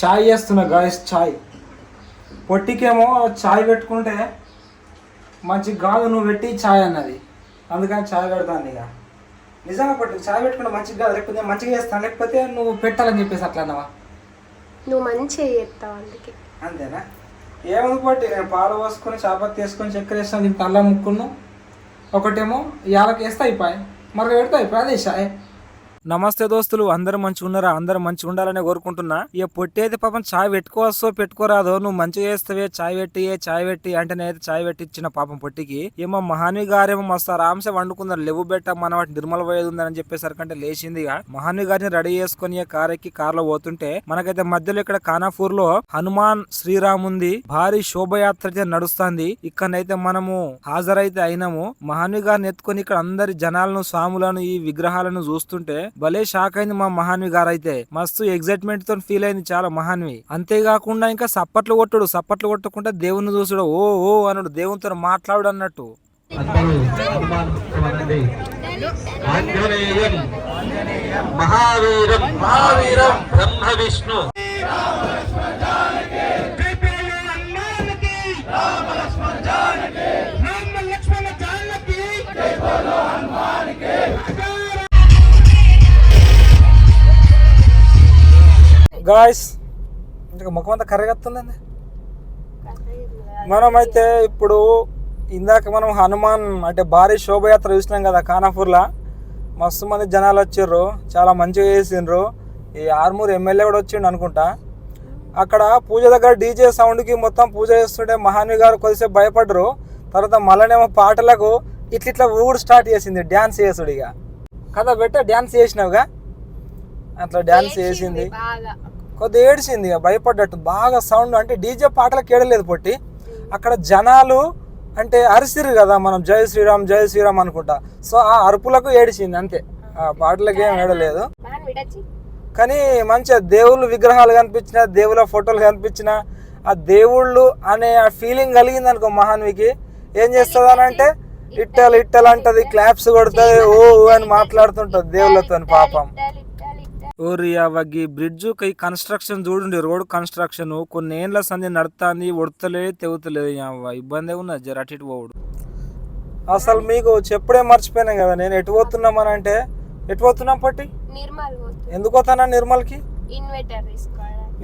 చాయ్ చేస్తున్నా గాయస్ చాయ్. పొట్టికేమో చాయ్ పెట్టుకుంటే మంచి కాదు నువ్వు పెట్టి చాయ్ అన్నది. అందుకని చాయ్ పెడతాను ఇక. నిజంగా పొట్టి చాయ్ పెట్టుకుంటే మంచిగా కాదు లేకపోతే మంచిగా చేస్తాను లేకపోతే నువ్వు పెట్టాలని చెప్పేసి అట్లా అన్నవా? నువ్వు మంచిగా చేస్తావు అందుకే. అంతేనా? ఏముంది పొట్టి నేను పాలు పోసుకొని చాపత్తి వేసుకొని చక్కెర వేస్తాను దీనికి అల్లం ముక్కును ఒకటేమో యాలకి వేస్తే అయిపోయి మరి పెడితే అయిపోయి అదే చాయ్. నమస్తే దోస్తులు అందరూ మంచిగా ఉన్నారా? అందరూ మంచిగా ఉండాలని కోరుకుంటున్నా. ఇక పొట్టి అయితే పాపం చాయ్ పెట్టుకోవచ్చో పెట్టుకోరాదో నువ్వు మంచిగా చేస్తావే చాయ్ పెట్టి చాయ్ పెట్టి అంటే నేనైతే చాయ్ పెట్టి ఇచ్చిన పాపం పొట్టికి. ఏమో మహాని గారేమో మస్తు ఆరాంశ వండుకున్నారు లేవు బెట్ట మన వాటి నిర్మల పోయేది ఉందని చెప్పేసరికంటే లేచింది ఇక. గారిని రెడీ చేసుకుని ఇక కార్ ఎక్కి కార్లో పోతుంటే మనకైతే మధ్యలో ఇక్కడ కానాపూర్లో హనుమాన్ శ్రీరామ్ ఉంది. భారీ శోభయాత్ర అయితే నడుస్తుంది. ఇక్కడైతే మనము హాజరైతే అయినాము. మహాని గారిని ఎత్తుకొని ఇక్కడ అందరి జనాలను స్వాములను ఈ విగ్రహాలను చూస్తుంటే భలే షాక్ అయింది మా మహాన్వి గారు అయితే మస్తు ఎగ్జైట్మెంట్తో ఫీల్ అయింది చాలా మహాన్వి. అంతేకాకుండా ఇంకా సప్పట్లు కొట్టుడు సప్పట్లు కొట్టకుండా దేవుని చూసుడు. ఓ ఓ అనుడు దేవునితో మాట్లాడు అన్నట్టు. మహావీరం మహావీరం. బ్రహ్మ విష్ణు. గాయస్ ఇంకా ముఖం అంతా కర్రగత్తుందండి మనమైతే ఇప్పుడు ఇందాక మనం హనుమాన్ అంటే భారీ శోభయాత్ర చూసినాం కదా ఖానాపూర్లో. మస్తు మంది జనాలు వచ్చిర్రు చాలా మంచిగా చేసిండ్రు. ఈ ఆర్మూర్ ఎమ్మెల్యే కూడా వచ్చిండు అనుకుంటా. అక్కడ పూజ దగ్గర డీజే సౌండ్కి మొత్తం పూజ చేస్తుంటే మహాన్వి గారు కొద్దిసేపు భయపడ్డరు తర్వాత మళ్ళనేమో పాటలకు ఇట్ల ఇట్లా ఊడు స్టార్ట్ చేసింది డ్యాన్స్ చేసుడు ఇక. కదా బెట్ట డ్యాన్స్ చేసినావుగా? అట్లా డ్యాన్స్ చేసింది కొద్దిగా ఏడిసింది ఇక భయపడ్డట్టు. బాగా సౌండ్ అంటే డీజే పాటలకు ఏడలేదు పొట్టి. అక్కడ జనాలు అంటే అరిసిరు కదా మనం జై శ్రీరామ్ జై శ్రీరామ్ అనుకుంటా. సో ఆ అరుపులకు ఏడిచింది అంతే. ఆ పాటలకు ఏం ఏడలేదు. కానీ మంచిగా దేవుళ్ళు విగ్రహాలు కనిపించిన దేవుళ్ళ ఫోటోలు కనిపించిన ఆ దేవుళ్ళు అనే ఆ ఫీలింగ్ కలిగింది అనుకో మహాన్వికి. ఏం చేస్తుంది అని అంటే ఇట్టలు ఇట్టలు అంటది క్లాప్స్ కొడుతుంది ఓ ఓ అని మాట్లాడుతుంటది దేవుళ్ళతో పాపం. ఓరి అవగి బ్రిడ్జ్ కై కన్స్ట్రక్షన్ చూడండి. రోడ్ కన్స్ట్రక్షన్ కొన్ని ఏండ్ల సంది నడుతుంది ఒడతలే తెగుతలేదు ఇబ్బంది ఉన్నది. జర అటు ఇటు పోవుడు. అసలు మీకు చెప్పుడే మర్చిపోయినా కదా నేను ఎటు పోతున్నామని అంటే ఎటు పోతున్నాం పట్టి? ఎందుకు పోతానా నిర్మల్కి?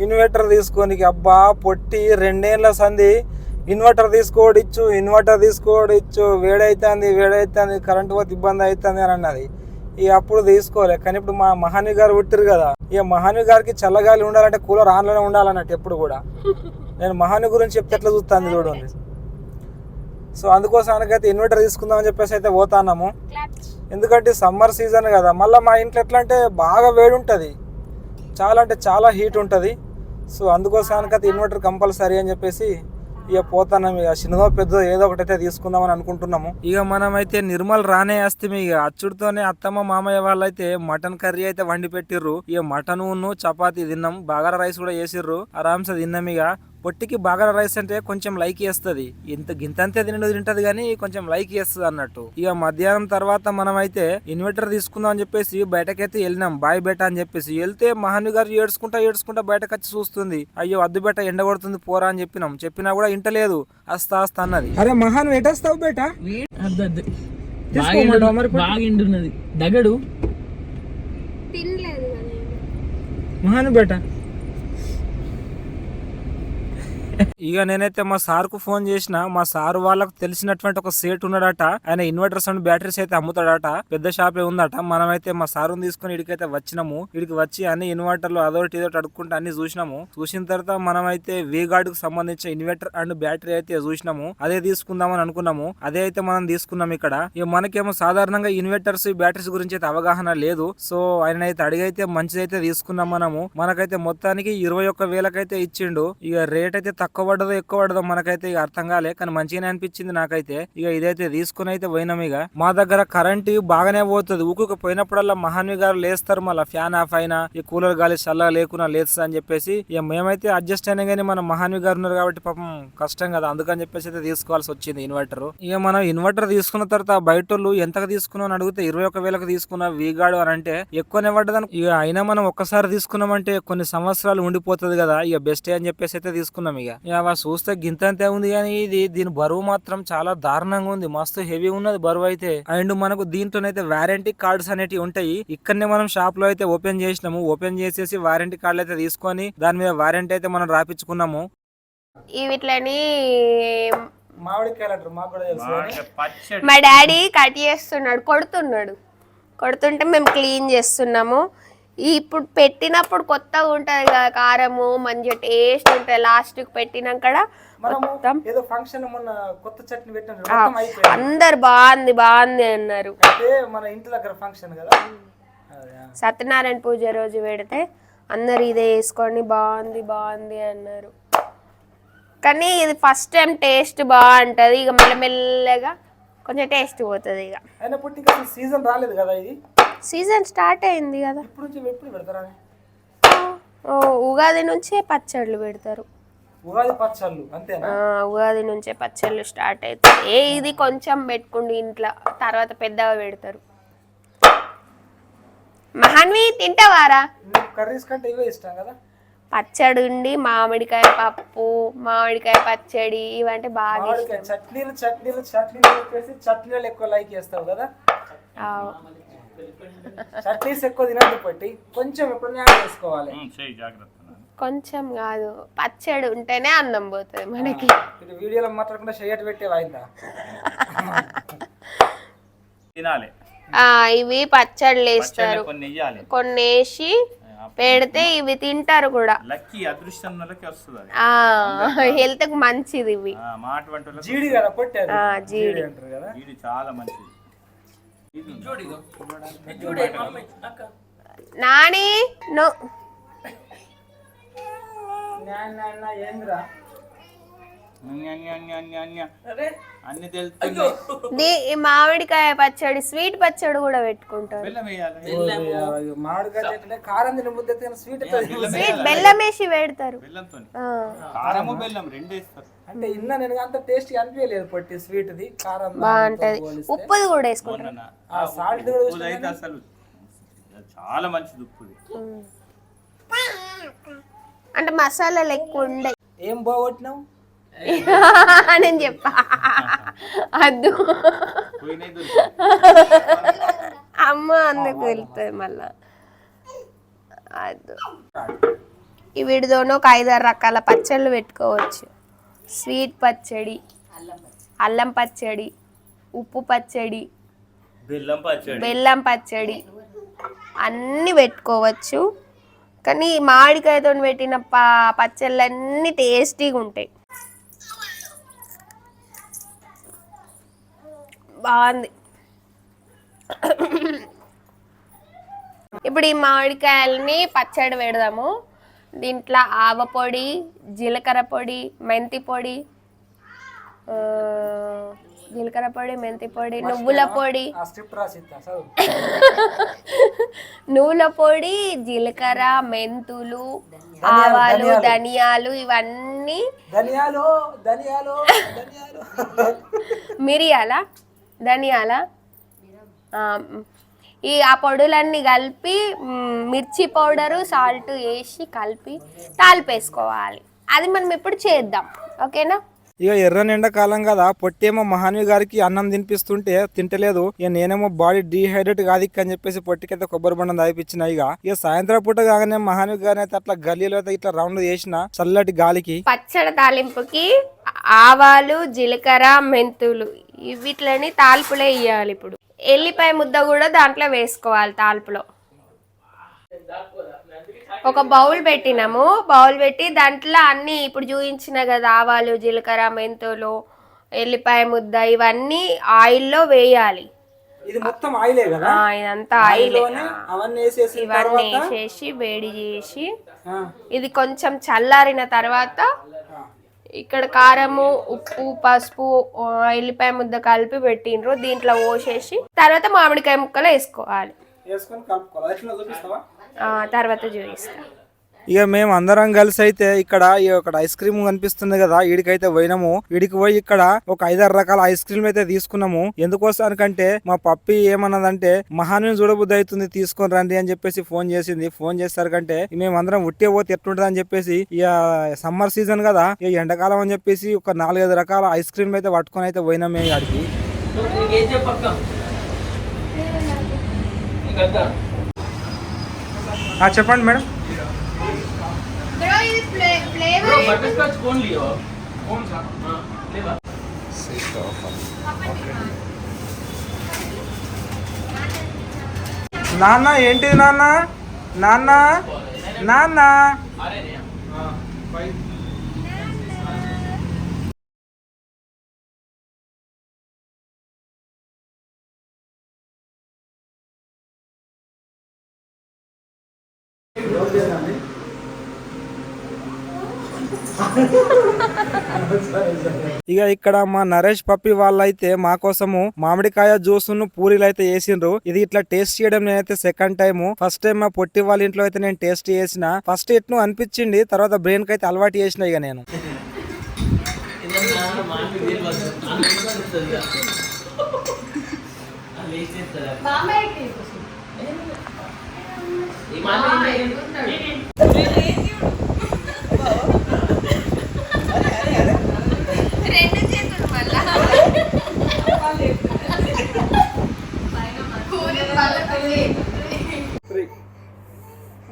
ఇన్వర్టర్ తీసుకోనికి అబ్బా పొట్టి రెండేళ్ళ సంది ఇన్వర్టర్ తీసుకోవడిచ్చు ఇన్వర్టర్ తీసుకోవడిచ్చు వేడైతుంది వేడైతుంది కరెంట్ పోతే ఇబ్బంది అవుతుంది అని అన్నది. ఇక అప్పుడు తీసుకోవాలి కానీ ఇప్పుడు మా మహాని గారు పుట్టిరు కదా. ఇక మహాని గారికి చల్లగాలి ఉండాలంటే కూలర్ ఆన్లోనే ఉండాలన్నట్టు ఎప్పుడు కూడా. నేను మహాని గురించి చెప్తే ఎట్లా చూస్తాను చూడండి. సో అందుకోసానికైతే ఇన్వర్టర్ తీసుకుందామని చెప్పేసి అయితే పోతాన్నాము ఎందుకంటే సమ్మర్ సీజన్ కదా. మళ్ళీ మా ఇంట్లో ఎట్లా అంటే బాగా వేడి ఉంటుంది. చాలా అంటే చాలా హీట్ ఉంటుంది. సో అందుకోసానికైతే ఇన్వర్టర్ కంపల్సరీ అని చెప్పేసి ఇక పోతాం ఇక. చిన్నదో పెద్ద ఏదో ఒకటైతే తీసుకుందామని అనుకుంటున్నాము. ఇక మనమైతే నిర్మల్ రానే వస్తే ఇక. అచ్చుడితోనే అత్తమ్మ మామయ్య వాళ్ళైతే మటన్ కర్రీ అయితే వండి పెట్టిర్రు ఇక మటన్ చపాతీ తిన్నాం. బాగారా రైస్ కూడా చేసిర్రు. ఆరామ్సే తిన్నాం ఇక. పొట్టికి బాగా రైస్ అంటే కొంచెం లైక్ చేస్తుంది. ఇంత గింతంతే తినడు తింటది కానీ కొంచెం లైక్ చేస్తుంది అన్నట్టు. ఇక మధ్యాహ్నం తర్వాత మనం అయితే ఇన్వర్టర్ తీసుకుందాం అని చెప్పేసి బయటకైతే వెళ్ళినాం. బాయ్ బెట అని చెప్పేసి. వెళ్తే మహాను గారు ఏడ్చుకుంటా ఏడ్చుకుంటా బయటకు వచ్చి చూస్తుంది. అయ్యో అద్దు బెట ఎండ కొడుతుంది పోరా అని చెప్పినాం. చెప్పినా కూడా ఇంటలేదు అస్తా అస్తా అన్నది. అరే మహాను ఎటేస్తావు బేట? దగడు. మహాను బేట ఇక నేనైతే మా సార్కు ఫోన్ చేసిన మా సార్ వాళ్ళకు తెలిసినటువంటి ఒక సేట్ ఉన్నాడట ఆయన ఇన్వర్టర్స్ అండ్ బ్యాటరీస్ అయితే అమ్ముతాడట పెద్ద షాపే ఉందట మనమైతే మా సారుని తీసుకుని ఇడికైతే వచ్చినాము ఇడికి వచ్చి అన్ని ఇన్వర్టర్లు అదొకటి ఇదొకటి అడుక్కుంటే అన్ని చూసినాము చూసిన తర్వాత మనమైతే వే గార్డ్కు సంబంధించిన ఇన్వర్టర్ అండ్ బ్యాటరీ అయితే చూసినాము అదే తీసుకుందామని అనుకున్నాము అదే అయితే మనం తీసుకున్నాం ఇక్కడ. ఇక మనకేమో సాధారణంగా ఇన్వర్టర్స్ బ్యాటరీస్ గురించి అయితే అవగాహన లేదు సో ఆయన అయితే అడిగైతే మంచిదైతే తీసుకున్నాం మనము మనకైతే మొత్తానికి ఇరవై ఒక్క వేలకైతే ఇచ్చిండు ఇక రేట్ అయితే తక్కువ పడ్డదో ఎక్కువ పడ్డదో మనకైతే ఇక అర్థం కాలే. కానీ మంచిగానే అనిపించింది నాకైతే. ఇక ఇదైతే తీసుకుని అయితే పోయినాం ఇక. మా దగ్గర కరెంట్ బాగానే పోతుంది. ఊకుకు పోయినప్పుడల్లా మహాన్వి గారు లేస్తారు మళ్ళీ. ఫ్యాన్ ఆఫ్ అయినా ఈ కూలర్ గాలి చల్లగా లేకున్నా లేస్తా అని చెప్పేసి ఇక మేమైతే అడ్జస్ట్ అయినా కానీ మన మహాన్వి గారు ఉన్నారు కాబట్టి పాపం కష్టం కదా. అందుకని చెప్పేసి అయితే తీసుకోవాల్సి వచ్చింది ఇన్వర్టర్ ఇక మనం ఇన్వర్టర్ తీసుకున్న తర్వాత బయట వాళ్ళు ఎంతకు తీసుకున్నావు అని అడిగితే ఇరవై ఒక వేలకు తీసుకున్నా వీగాడు అని అంటే ఎక్కువనే పడ్డదని. ఇక అయినా మనం ఒక్కసారి తీసుకున్నామంటే కొన్ని సంవత్సరాలు ఉండిపోతుంది కదా. ఇక బెస్ట్ అని చెప్పేసి అయితే తీసుకున్నాం ఇక. ఇక అవి చూస్తే గింతంతే ఉంది కానీ ఇది దీని బరువు మాత్రం చాలా దారుణంగా ఉంది. మస్తు హెవీ ఉన్నది బరువు అయితే. అండ్ మనకు దీంట్లోనైతే వారంటీ కార్డ్స్ అనేటివి ఉంటాయి. ఇక్కడనే మనం షాప్లో అయితే ఓపెన్ చేసినాము. ఓపెన్ చేసేసి వారంటీ కార్డులు అయితే తీసుకొని దాని మీద వారంటీ అయితే మనం రాపించుకున్నాము తెలుసు మా డాడీ కట్ చేస్తున్నాడు కొడుతున్నాడు. కొడుతుంటే మేము క్లీన్ చేస్తున్నాము. ఇప్పుడు పెట్టినప్పుడు కొత్తగా ఉంటుంది కదా కారము మంచిగా టేస్ట్ ఉంటుంది. లాస్ట్కి పెట్టినాక మొత్తం ఏదో ఫంక్షన్ మొన్న కొత్త చట్నీ పెట్టాను ఆ, మొత్తం అయిపోయింది. అందరు బాగుంది బాగుంది అన్నారు. అయితే మన ఇంటి దగ్గర ఫంక్షన్ కదా. సత్యనారాయణ పూజ రోజు పెడితే అందరు ఇదే వేసుకొని బాగుంది బాగుంది అన్నారు. కానీ ఇది ఫస్ట్ టైం టేస్ట్ బాగుంటుంది. ఇక మెల్లమెల్లగా కొంచెం టేస్ట్ పోతుంది ఇంకా. సీజన్ రాలేదు కదా ఇది? సీజన్ స్టార్ట్ అయింది కదా. ఇప్పుడు నుంచి ఎప్పుడు పెడతారా? ఓ, ఉగాది నుంచే పచ్చళ్ళు పెడతారు. ఉగాది పచ్చళ్ళు అంతేనా? ఉగాది నుంచే పచ్చళ్ళు స్టార్ట్ అవుతాయి. ఏ ఇది కొంచెం పెట్టుకుండి ఇంట్లో తర్వాత పెద్దగా పెడతారు. మహాన్వి తింటావారా? కర్రీస్ కంటే ఇవే ఇష్టం కదా? పచ్చడి ఉండి మామిడికాయ పప్పు మామిడికాయ పచ్చడి ఇవంటే బాగా చట్నీలు చట్నీలు చట్నీలు చట్నీలు ఎక్కువ లైక్ చేస్తావు కదా. చట్నీస్ ఎక్కువ తినద్దు పట్టి. కొంచెం ఎప్పుడైనా యాడ్ చేసుకోవాలి. కొంచెం కాదు పచ్చడి ఉంటేనే అన్నం పోతుంది మనకి. ఇది వీడియోలో మాట్లాడకుండా షేట్ పెట్టే వాయిందా తినాలి. ఆ ఇవి పచ్చళ్ళు వేస్తారు. కొన్ని వేసి పెడితే ఇవి తింటారు కూడా. లక్కీ అదృష్టం వస్తుంది హెల్త్కు మంచిది ఇవి. జీడి కదా జీడి. అంటారు కదా? ఇది చాలా మంచిది. నాని నో. అన్ని తెలుస్తున్నాయి. ది ఈ మామిడికాయ పచ్చడి స్వీట్ పచ్చడి కూడా పెట్టుకుంటారు. బెల్లం వేయాలి. మామిడికాయ కారం తిన ముద్ద తిన స్వీట్ స్వీట్ బెల్లం వేసి పెడతారు. కారము బెల్లం రెండు వేస్తారు. అంటే ఇన్న నేను అంత టేస్ట్ అనిపించలేదు పొట్టి స్వీట్ ది కారం బాగుంటది. ఉప్పుది కూడా వేసుకుంటారు. సాల్ట్ కూడా అసలు చాలా మంచిది ఉప్పుది. ఉమ్. అంటే మసాలాలు ఎక్కువ ఉండే. ఏం బాగొట్టినావు? నేను చెప్పా. అద్దు. అమ్మ అందుకు వెళ్తుంది మళ్ళా. అద్దు. ఈ వీడితోనే ఒక ఐదారు రకాల పచ్చళ్ళు పెట్టుకోవచ్చు. స్వీట్ పచ్చడి అల్లం పచ్చడి ఉప్పు పచ్చడి బెల్లం పచ్చడి. బెల్లం పచ్చడి అన్నీ పెట్టుకోవచ్చు. కానీ మామిడికాయతో పెట్టిన ప పచ్చళ్ళు అన్నీ టేస్టీగా ఉంటాయి బాగుంది. ఇప్పుడు ఈ మామిడికాయలని పచ్చడి పెడదాము. దీంట్లో ఆవ పొడి జీలకర్ర పొడి మెంతి పొడి జీలకర్ర పొడి మెంతి పొడి నువ్వుల పొడి. నువ్వుల పొడి జీలకర్ర మెంతులు ఆవాలు ధనియాలు. ఇవన్నీ ధనియాలు ధనియాలు ధనియాలు. మిరియాల ధనియాల ఈ ఆ పొడులన్నీ కలిపి మిర్చి పౌడరు సాల్ట్ వేసి కలిపి తాలిపేసుకోవాలి. అది మనం ఇప్పుడు చేద్దాం. ఓకేనా? ఇక ఎర్ర ఎండాకాలం కదా పొట్టేమో మహానవి గారికి అన్నం తినిపిస్తుంటే తింటలేదు. ఇక నేనేమో బాడీ డీహైడ్రేట్ కాదు అని చెప్పేసి పొట్టికైతే కొబ్బరి బండం తాగిపించిన ఇక. ఇక సాయంత్రం పూట కాగానే మహానవి గారిని అయితే అట్లా గల్లీలో అయితే ఇట్లా రౌండ్ చేసిన చల్లటి గాలికి. పచ్చడి తాలింపుకి ఆవాలు జీలకర్ర మెంతులు ఇవిట్లని తాలపులే ఇవ్వాలి ఇప్పుడు. ఎల్లిపాయ ముద్ద కూడా దాంట్లో వేసుకోవాలి తాల్పులో. ఒక బౌల్ పెట్టినాము. బౌల్ పెట్టి దాంట్లో అన్ని ఇప్పుడు చూపించిన కదా ఆవాలు జీలకర్ర మెంతులు ఎల్లిపాయ ముద్ద ఇవన్నీ ఆయిల్లో వేయాలి. ఇది మొత్తం ఆయిలే కదా? ఇదంతా ఆయిల్. ఆయిల్లోనే అవన్నీ వేసేసి ఇవన్నీ వేసేసి వేడి చేసి ఇది కొంచెం చల్లారిన తర్వాత. ఇక్కడ కారము ఉప్పు పసుపు ఎల్లిపాయ ముద్ద కలిపి పెట్టిండ్రు. దీంట్లో పోసేసి తర్వాత మామిడికాయ ముక్కలు వేసుకోవాలి. వేసుకొని కలుపుకోవాలి. చూపిస్తావా? తర్వాత చూపిస్తా. ఇక మేము అందరం కలిసి అయితే ఇక్కడ ఈ ఒక ఐస్ క్రీమ్ కనిపిస్తుంది కదా ఈడికైతే పోయినాము. ఈడికి పోయి ఇక్కడ ఒక ఐదారు రకాల ఐస్ క్రీమ్ అయితే తీసుకున్నాము. ఎందుకోసానికంటే మా పప్పి ఏమన్నదంటే మహాను చూడబుద్ధి అవుతుంది తీసుకొని రండి అని చెప్పేసి ఫోన్ చేసింది. ఫోన్ చేసేసరికంటే మేము అందరం ఉట్టే పోతే ఎట్లుంటది అని చెప్పేసి ఇక సమ్మర్ సీజన్ కదా ఇక ఎండాకాలం అని చెప్పేసి ఒక నాలుగైదు రకాల ఐస్ క్రీమ్ అయితే పట్టుకొని అయితే పోయినాం మేము ఆడికి. చెప్పండి మేడం. నాన్న ఏంటిది నాన్న? నాన్న? నాన్న? ఇక ఇక్కడ మా నరేష్ పప్పి వాళ్ళైతే మా కోసము మామిడికాయ జ్యూస్ను పూరీలు అయితే వేసిండ్రు ఇది ఇట్లా టేస్ట్ చేయడం నేనైతే సెకండ్ టైం ఫస్ట్ టైం మా పొట్టి వాళ్ళ ఇంట్లో అయితే నేను టేస్ట్ చేసిన. ఫస్ట్ ఎట్ను అనిపించింది తర్వాత బ్రెయిన్కి అయితే అలవాటు చేసిన ఇక నేను. రెండు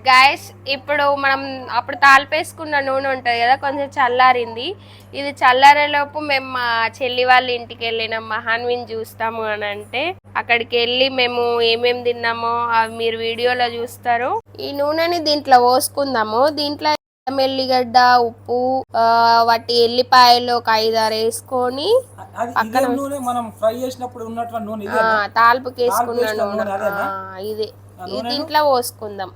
గాయస్ ఇప్పుడు మనం అప్పుడు తాలిపేసుకున్న నూనె ఉంటుంది కదా కొంచెం చల్లారింది. ఇది చల్లారేలోపు మేము మా చెల్లి వాళ్ళ ఇంటికి వెళ్ళినాం. మహాన్విని చూస్తాము అని అంటే అక్కడికి వెళ్ళి మేము ఏమేమి తిన్నామో అవి మీరు వీడియోలో చూస్తారు. ఈ నూనెని దీంట్లో పోసుకుందాము. దీంట్లో మెల్లిగడ్డ ఉప్పు ఆ, వాటి ఎల్లిపాయలు ఒక ఐదారు వేసుకొని నూనె మనం ఫ్రై చేసినప్పుడు ఉన్నటువంటి నూనె తాలిపుకి వేసుకున్న నూనె ఇది. దీంట్లో పోసుకుందాం.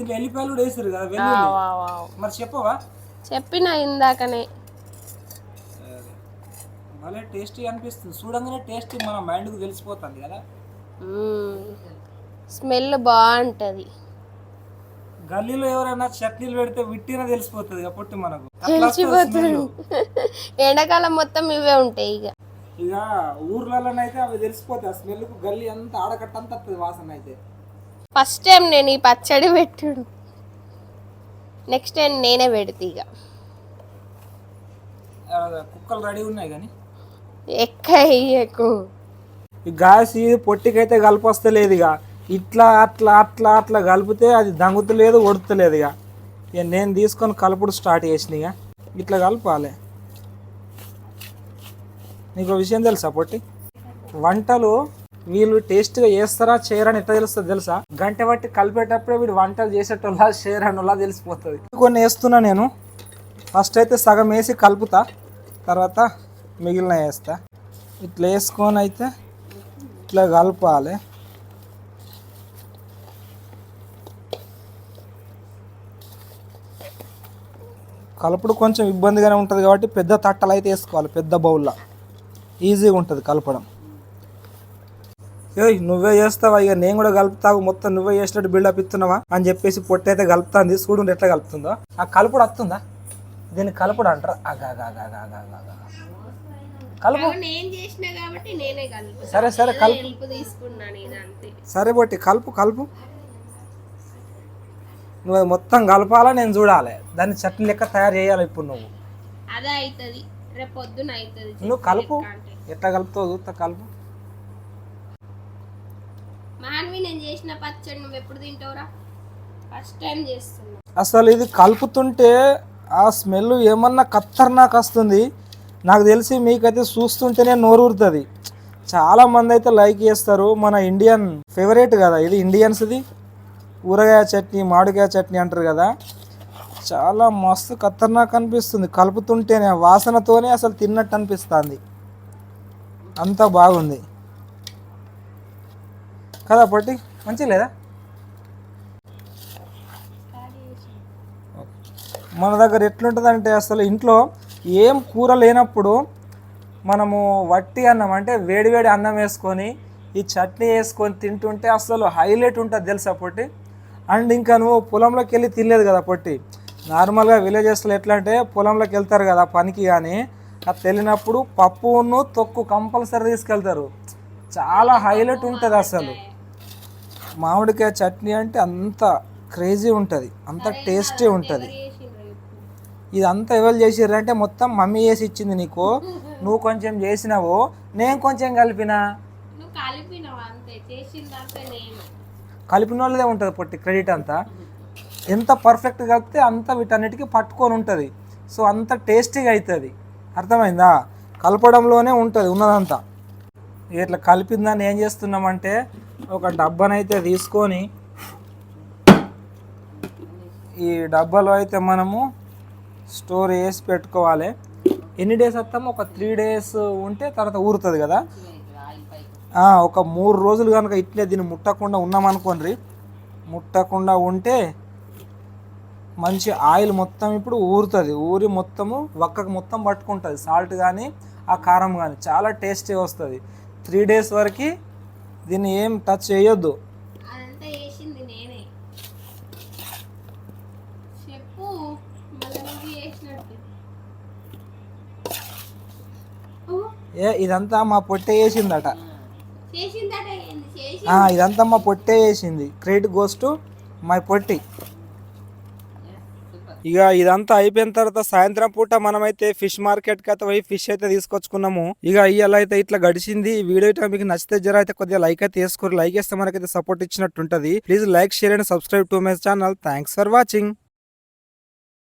దీంట్లో ఎల్లిపాయలు కూడా వేసారు కదా వావ్. మరి చెప్పవా? చెప్పిన ఇందాకనే. భలే టేస్టీ అనిపిస్తుంది. చూడంగానే టేస్ట్ మన మైండ్కి తెలిసిపోతుంది కదా. స్మెల్ బాగుంటది. గల్లీలో ఎవరైనా చట్నీలు పెడితే విట్టినా తెలిసిపోతుంది కాబట్టి మనకు. తెలిసిపోతుంది. ఎండాకాలం మొత్తం ఇవే ఉంటాయి ఇక. ఇక ఊర్లలోనైతే అవి తెలిసిపోతాయి. ఆ స్మెల్కు గల్లీ అంతా ఆడకట్టంతా వస్తుంది వాసన అయితే. ఫస్ట్ టైం నేను ఈ పచ్చడి పెట్టుడు నెక్స్ట్ టైం నేనే పెడితే ఇక. కుక్కలు రెడీ ఉన్నాయి కానీ. ఎక్క ఎక్కువ ఈ గాయస్ ఇది పొట్టికైతే కలిపొస్తలేదు ఇక. ఇట్లా అట్లా అట్లా అట్లా కలిపితే అది దంగుతలేదు ఒడుతలేదు ఇక. ఇక నేను తీసుకొని కలుపుడు స్టార్ట్ చేసిన ఇక. ఇట్లా కలపాలి. నీకు విషయం తెలుసా పొట్టి? వంటలు వీళ్ళు టేస్ట్గా చేస్తారా చేయరని ఎట్లా తెలుస్తుంది తెలుసా? గంట పట్టి కలిపేటప్పుడే వీడు వంటలు చేసేటోళ్ళ చేయరనోళ్ళ తెలిసిపోతుంది. కొన్ని వేస్తున్నా నేను. ఫస్ట్ అయితే సగం వేసి కలుపుతా. తర్వాత మిగిలిన వేస్తా. ఇట్లా వేసుకొని అయితే ఇట్లా కలపాలి. కలుపుడు కొంచెం ఇబ్బందిగానే ఉంటుంది కాబట్టి పెద్ద తట్టలు అయితే వేసుకోవాలి పెద్ద బౌల్లో. ఈజీగా ఉంటుంది కలపడం. ఏయ్ నువ్వే చేస్తావా? ఇక నేను కూడా కలుపుతావు. మొత్తం నువ్వే చేసినట్టు బిల్డప్ ఇస్తున్నావా? అని చెప్పేసి పొట్టి అయితే కలుపుతాంది. చూడు ఎట్లా కలుపుతుందో. ఆ కలుపుడు వస్తుందా దీన్ని కలుపుడు అంటారా. కలుపు. సరే సరే కలుపు. సరే బొట్టి కలుపు కలుపు. నువ్వు అది మొత్తం కలపాలా? నేను చూడాలి. దాన్ని చట్నీ లెక్క తయారు చేయాలి ఇప్పుడు నువ్వు. నువ్వు కలుపు. ఎట్లా కలుపుతావు చూస్తా కలుపు. మాన్వి నేను చేసిన పచ్చడి నువ్వు ఎప్పుడు తింటావురా? ఫస్ట్ టైం చేస్తున్నా. అసలు ఇది కలుపుతుంటే ఆ స్మెల్ ఏమన్నా ఖతర్నాక్ వస్తుంది. నాకు తెలిసి మీకైతే చూస్తుంటేనే నోరూరుతుంది చాలా మంది అయితే లైక్ చేస్తారు. మన ఇండియన్ ఫేవరెట్ కదా ఇది ఇండియన్స్ది ఊరగాయ చట్నీ మామిడికాయ చట్నీ అంటారు కదా. చాలా మస్తు ఖతర్నాక్ అనిపిస్తుంది. కలుపుతుంటేనే వాసనతోనే అసలు తిన్నట్టు అనిపిస్తుంది. అంతా బాగుంది. కదా పొట్టి? మంచి లేదా? మన దగ్గర ఎట్లుంటుందంటే అసలు ఇంట్లో ఏం కూర లేనప్పుడు మనము వట్టి అన్నం అంటే వేడివేడి అన్నం వేసుకొని ఈ చట్నీ వేసుకొని తింటుంటే అసలు హైలైట్ ఉంటుంది తెలుసా పొట్టి? అండ్ ఇంకా నువ్వు పొలంలోకి వెళ్ళి తినలేదు కదా పొట్టి? నార్మల్గా విలేజెస్లో ఎట్లా అంటే పొలంలోకి వెళ్తారు కదా పనికి కానీ అది వెళ్ళినప్పుడు పప్పును తొక్కు కంపల్సరీ తీసుకెళ్తారు. చాలా హైలైట్ ఉంటుంది అసలు. మామిడికాయ చట్నీ అంటే అంత క్రేజీ ఉంటుంది అంత టేస్టీ ఉంటుంది. ఇదంతా ఎవరు చేసిర్రు అంటే మొత్తం మమ్మీ చేసి ఇచ్చింది నీకు. నువ్వు కొంచెం చేసినావు నేను కొంచెం కలిపిన. అంతే కలిపిన వాళ్ళదే ఉంటుంది పొట్టి క్రెడిట్ అంతా. ఎంత పర్ఫెక్ట్ కలిపితే అంత వీటన్నిటికీ పట్టుకొని ఉంటుంది. సో అంత టేస్టీగా అవుతుంది అర్థమైందా? కలపడంలోనే ఉంటుంది ఉన్నదంతా. ఇట్లా కలిపిందని ఏం చేస్తున్నామంటే ఒక డబ్బానైతే తీసుకొని ఈ డబ్బాలో అయితే మనము స్టోర్ చేసి పెట్టుకోవాలి. ఎన్ని డేస్ వస్తామో ఒక త్రీ డేస్ ఉంటే తర్వాత ఊరుతుంది కదా? ఒక మూడు రోజులు కనుక ఇట్లే దీన్ని ముట్టకుండా ఉన్నామనుకోండి ముట్టకుండా ఉంటే మంచి ఆయిల్ మొత్తం ఇప్పుడు ఊరుతుంది. ఊరి మొత్తము వక్కకు మొత్తం పట్టుకుంటుంది. సాల్ట్ కానీ ఆ కారం కానీ చాలా టేస్టీ వస్తుంది. త్రీ డేస్ వరకు దీన్ని ఏం టచ్ చేయొద్దు. ఏ ఇదంతా మా పొట్టే వేసిందట ఇదంతా మా పొట్టే వేసింది క్రెడిట్ గోస్ టు మై పొట్టి. ఇక ఇదంతా అయిపోయిన తర్వాత సాయంత్రం పూట మనమైతే ఫిష్ మార్కెట్కి అయితే పోయి ఫిష్ అయితే తీసుకొచ్చుకున్నాము. ఇక ఇవాళ అయితే ఇట్లా గడిచింది. ఈ వీడియో అయితే మీకు నచ్చితే జర అయితే కొద్దిగా లైక్ అయితే వేసుకోరు. లైక్ వేస్తే మనకైతే సపోర్ట్ ఇచ్చినట్టు ఉంటది. Please like share and subscribe to my channel thanks for watching